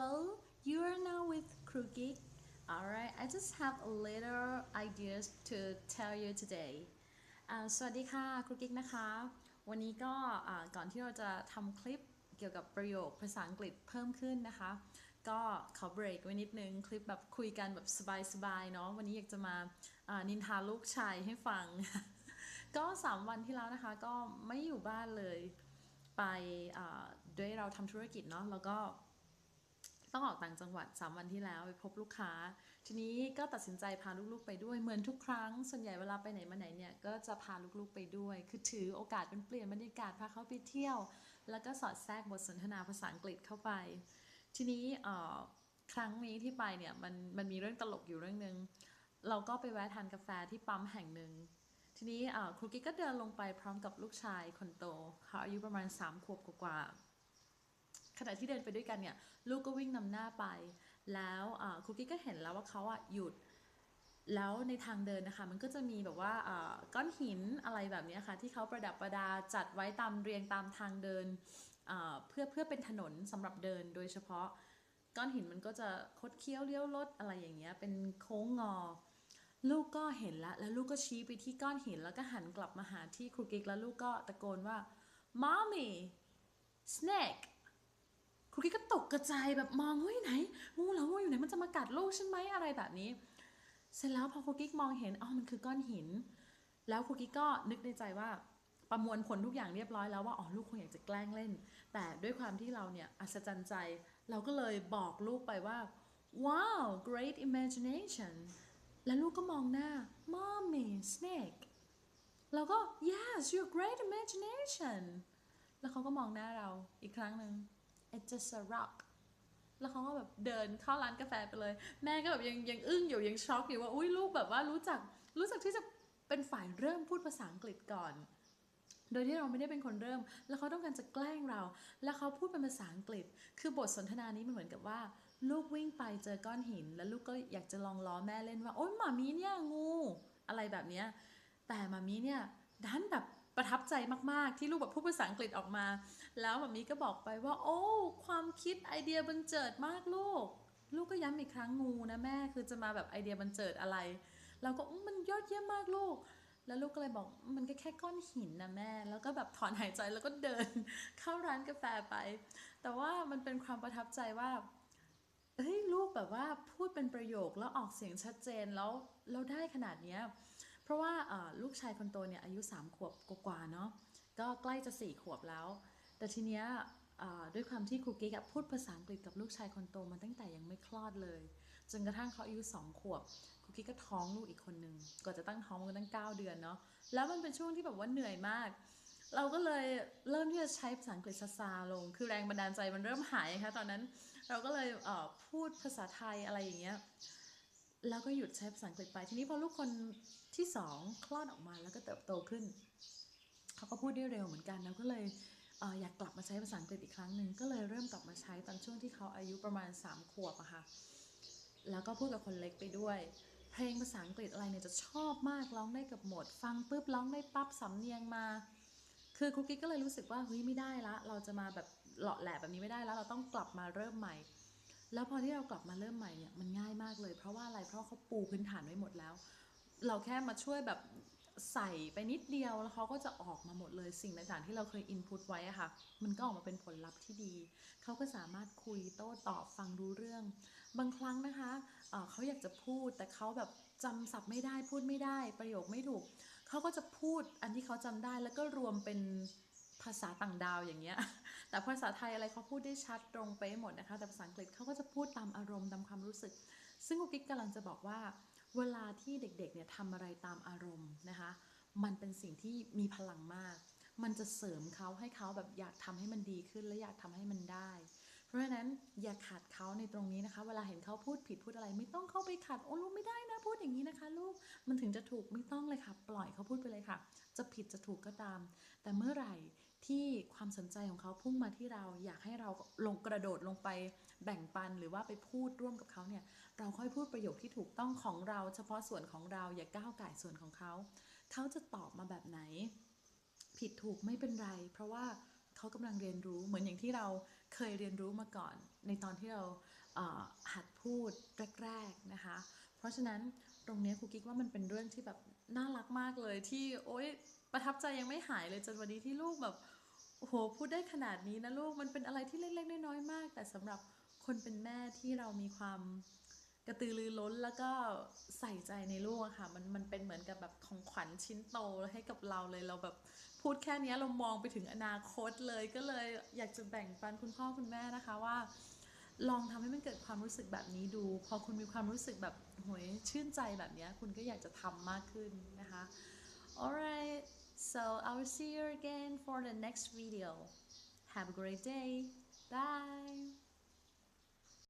Hello, you are now with Krugik. Alright, I just have a little ideas to tell you today. สวัสดีค่ะครูกิ๊กนะคะ วันนี้ก็ก่อนที่เราจะทำคลิปเกี่ยวกับประโยคภาษาอังกฤษเพิ่มขึ้นนะคะ ก็ขอเบรกไว้นิดนึง คลิปแบบคุยกันแบบสบายๆเนาะ วันนี้อยากจะมานินทาลูกชายให้ฟัง ก็ 3 วันที่แล้วนะคะ ก็ไม่อยู่บ้านเลย ไปด้วยเราทำธุรกิจเนาะ แล้วก็ ต้องออกต่างจังหวัด 3 วันที่แล้วไปพบลูกค้า ทีนี้ก็ตัดสินใจพาลูกๆไปด้วยเหมือนทุกครั้ง ส่วนใหญ่เวลาไปไหนมาไหนเนี่ยก็จะพาลูกๆไปด้วย คือถือโอกาสเป็นเปลี่ยนบรรยากาศพาเขาไปเที่ยว แล้วก็สอดแทรกบทสนทนาภาษาอังกฤษเข้าไป ทีนี้ครั้งนี้ที่ไปเนี่ยมันมันมีเรื่องตลกอยู่เรื่องหนึ่งเราก็ไปแวะทานกาแฟที่ปั๊มแห่งหนึ่งทีนี้ครูกิ๊กก็เดินลงไปพร้อมกับลูกชายคนโตเขาอายุประมาณ3ขวบกว่าๆ ขณะที่เดินไปด้วยกันเนี่ยลูกก็วิ่งนำหน้าไป แล้วครูกี้ก็เห็นแล้วว่าเขาอะหยุด แล้วในทางเดินนะคะ มันก็จะมีแบบว่าก้อนหินอะไรแบบนี้ค่ะ ที่เขาประดับประดาจัดไว้ตามเรียงตามทางเดินเพื่อเพื่อเป็นถนนสำหรับเดินโดยเฉพาะก้อนหินมันก็จะคดเคี้ยวเลี้ยวรถอะไรอย่างเงี้ยเป็นโค้งงอ ลูกก็เห็นล้วแล้วลูกก็ชี้ไปที่ก้อนหินแล้วก็หันกลับมาหาที่ครูกิกแล้วลูกก็ตะโกนว่า mommy snake รูกิ๊กก็ตกกระจายแบบมองเฮ้ยไหนงูเหรองูอยู่ไหนมันจะมากัดลูกฉันไหมอะไรแบบนี้ เสร็จแล้วพอครูกิ๊กมองเห็นอ๋อมันคือก้อนหิน แล้วครูกิ๊กก็นึกในใจว่าประมวลผลทุกอย่างเรียบร้อยแล้วว่าอ๋อลูกคงอยากจะแกล้งเล่น แต่ด้วยความที่เราเนี่ยอัศจรรย์ใจ เราก็เลยบอกลูกไปว่า wow great imagination แล้วลูกก็มองหน้า mommy snake เราก็ yes your great imagination แล้วเขาก็มองหน้าเราอีกครั้งหนึ่ง it's just a rock แล้วเขาก็แบบเดินเข้าร้านกาแฟไปเลย แม่ก็แบบยังยังอึ้งอยู่ยังช็อกอยู่ว่าอุ้ยลูกแบบว่ารู้จักรู้จักที่จะเป็นฝ่ายเริ่มพูดภาษาอังกฤษก่อน โดยที่เราไม่ได้เป็นคนเริ่ม แล้วเขาต้องการจะแกล้งเรา แล้วเขาพูดเป็นภาษาอังกฤษ คือบทสนทนานี้มันเหมือนกับว่า ลูกวิ่งไปเจอก้อนหิน แล้วลูกก็อยากจะลองล้อแม่เล่นว่าโอ๊ยหมามีเนี่ยงู อะไรแบบเนี้ยแต่หมามีเนี่ยดันแบบ ประทับใจมากๆ ที่ลูกแบบพูดภาษาอังกฤษออกมา แล้วหมามีก็บอกไปว่า โอ้ ความคิดไอเดียบันเจิดมากลูก ลูกก็ย้ำอีกครั้งงูนะแม่คือจะมาแบบไอเดียบันเจิดอะไร เราก็มันยอดเยี่ยมมากลูก แล้วลูกก็เลยบอกมันก็แค่ก้อนหินนะแม่ แล้วก็แบบถอนหายใจแล้วก็เดินเข้าร้านกาแฟไป แต่ว่ามันเป็นความประทับใจว่าเฮ้ยลูกแบบว่าพูดเป็นประโยคแล้วออกเสียงชัดเจนแล้วเราได้ขนาดเนี้ย เพราะว่าลูกชายคนโตเนี่ยอายุ 3 ขวบกว่าๆเนาะก็ใกล้จะ 4 ขวบแล้ว แต่ทีเนี้ยด้วยความที่ครูกิ๊กพูดภาษาอังกฤษกับลูกชายคนโตมาตั้งแต่ยังไม่คลอดเลย จนกระทั่งเขาอายุ 2 ขวบครูกิ๊กก็ท้องลูกอีกคนนึงก่อนจะตั้งท้องมันก็ตั้ง 9 เดือนเนาะแล้วมันเป็นช่วงที่แบบว่าเหนื่อยมาก เราก็เลยเริ่มที่จะใช้ภาษาอังกฤษซาซาลง คือแรงบันดาลใจมันเริ่มหายค่ะตอนนั้นเราก็เลยพูดภาษาไทยอะไรอย่างเงี้ย แล้วก็หยุดใช้ภาษาอังกฤษไป ทีนี้พอลูกคนที่สองคลอดออกมาแล้วก็เติบโตขึ้น เขาก็พูดได้เร็วเหมือนกันเราก็เลยเอออยากกลับมาใช้ภาษาอังกฤษอีกครั้งหนึ่งก็เลยเริ่มกลับมาใช้ตอนช่วงที่เขาอายุประมาณ 3 ขวบอะค่ะ แล้วก็พูดกับคนเล็กไปด้วย เพลงภาษาอังกฤษอะไรเนี่ยจะชอบมากร้องได้กับหมด ฟังปุ๊บร้องได้ปั๊บสำเนียงมา คือครูกิ๊กก็เลยรู้สึกว่าเฮ้ยไม่ได้ละ เราจะมาแบบเหลาะแหละแบบนี้ไม่ได้แล้วเราต้องกลับมาเริ่มใหม่ แล้วพอที่เรากลับมาเริ่มใหม่เนี่ยมันง่ายมากเลย เพราะว่าอะไรเพราะเขาปูพื้นฐานไว้หมดแล้ว เราแค่มาช่วยแบบใส่ไปนิดเดียวแล้วเขาก็จะออกมาหมดเลยสิ่งต่างๆที่เราเคยอินพุตไว้อะค่ะ มันก็ออกมาเป็นผลลัพธ์ที่ดี เขาก็สามารถคุยโต้ตอบฟังรู้เรื่อง บางครั้งนะคะเอ่อเขาอยากจะพูดแต่เขาแบบจำศัพท์ไม่ได้พูดไม่ได้ประโยคไม่ถูกเขาก็จะพูดอันที่เขาจำได้แล้วก็รวมเป็นภาษาต่างดาวอย่างเงี้ย แต่ภาษาไทยอะไรเขาพูดได้ชัดตรงเป๊ะหมดนะคะ แต่ภาษาอังกฤษเขาก็จะพูดตามอารมณ์ตามความรู้สึก ซึ่งกุ๊กกิ๊กกำลังจะบอกว่า เวลาที่เด็กๆเนี่ยทำอะไรตามอารมณ์นะคะ มันเป็นสิ่งที่มีพลังมาก มันจะเสริมเขาให้เขาแบบอยากทำให้มันดีขึ้นและอยากทำให้มันได้ เพราะฉะนั้นอย่าขัดเขาในตรงนี้นะคะ เวลาเห็นเขาพูดผิดพูดอะไร ไม่ต้องเข้าไปขัดโอ้ลูกไม่ได้นะพูดอย่างนี้นะคะ ลูกมันถึงจะถูกไม่ต้องเลยค่ะ ปล่อยเขาพูดไปเลยค่ะ จะผิดจะถูกก็ตาม แต่เมื่อไหร่ ที่ความสนใจของเขาพุ่งมาที่เราอยากให้เราลงกระโดดลงไปแบ่งปันหรือว่าไปพูดร่วมกับเขาเนี่ยเราค่อยพูดประโยคที่ถูกต้องของเรา เฉพาะส่วนของเราอย่าก้าวไก่ส่วนของเขา เขาจะตอบมาแบบไหน ผิดถูกไม่เป็นไร เพราะว่าเขากำลังเรียนรู้เหมือนอย่างที่เราเคยเรียนรู้มาก่อน ในตอนที่เราหัดพูดแรกๆนะคะ เพราะฉะนั้นตรงนี้ครูกิ๊กว่ามันเป็นเรื่องที่แบบน่ารักมากเลยที่โอ๊ยประทับใจยังไม่หายเลยจนวันนี้ที่ลูกแบบโหพูดได้ขนาดนี้นะลูกมันเป็นอะไรที่เล็กๆน้อยๆมาก แต่สำหรับคนเป็นแม่ที่เรามีความกระตือรือร้นแล้วก็ใส่ใจในลูกอะค่ะมันมันเป็นเหมือนกับแบบของขวัญชิ้นโตให้กับเราเลยเราแบบพูดแค่นี้เรามองไปถึงอนาคตเลยก็เลยอยากจะแบ่งปันคุณพ่อคุณแม่นะคะว่า ลองทำให้มันเกิดความรู้สึกแบบนี้ดู พอคุณมีความรู้สึกแบบหวยชื่นใจแบบนี้คุณก็อยากจะทำมากขึ้นนะคะ alright so I will see you again for the next video have a great day bye